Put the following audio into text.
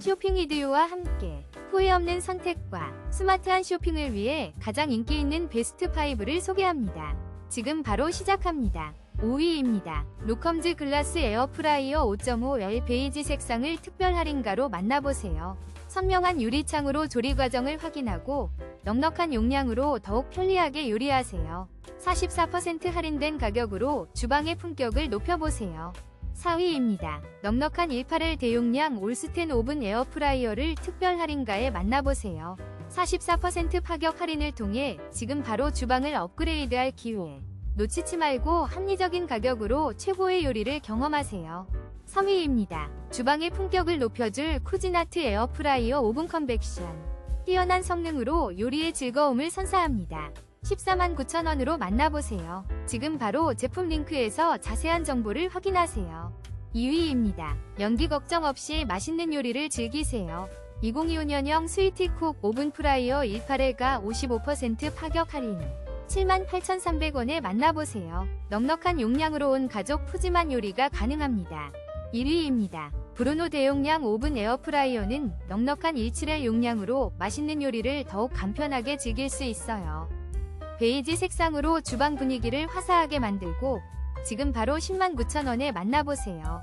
쇼핑 이디오와 함께 후회 없는 선택과 스마트한 쇼핑을 위해 가장 인기 있는 베스트 5를 소개합니다. 지금 바로 시작합니다. 5위입니다. 로컴즈 글라스 에어프라이어 5.5L 베이지 색상을 특별 할인가로 만나보세요. 선명한 유리창으로 조리 과정을 확인하고 넉넉한 용량으로 더욱 편리하게 요리하세요. 44% 할인된 가격으로 주방의 품격을 높여보세요. 4위입니다. 넉넉한 18L 대용량 올스텐 오븐 에어프라이어를 특별 할인가에 만나보세요. 44% 파격 할인을 통해 지금 바로 주방을 업그레이드할 기회. 놓치지 말고 합리적인 가격으로 최고의 요리를 경험하세요. 3위입니다. 주방의 품격을 높여줄 쿠지나트 에어프라이어 오븐 컨벡션. 뛰어난 성능으로 요리의 즐거움을 선사합니다. 14만 9천원으로 만나보세요. 지금 바로 제품 링크에서 자세한 정보를 확인하세요. 2위입니다. 연기 걱정 없이 맛있는 요리를 즐기세요. 2025년형 스위티쿡 오븐 프라이어 18회가 55% 파격 할인. 78,300원에 만나보세요. 넉넉한 용량으로 온 가족 푸짐한 요리가 가능합니다. 1위입니다. 브루노 대용량 오븐 에어프라이어는 넉넉한 17회 용량으로 맛있는 요리를 더욱 간편하게 즐길 수 있어요. 베이지 색상으로 주방 분위기를 화사하게 만들고 지금 바로 109,000원에 만나보세요.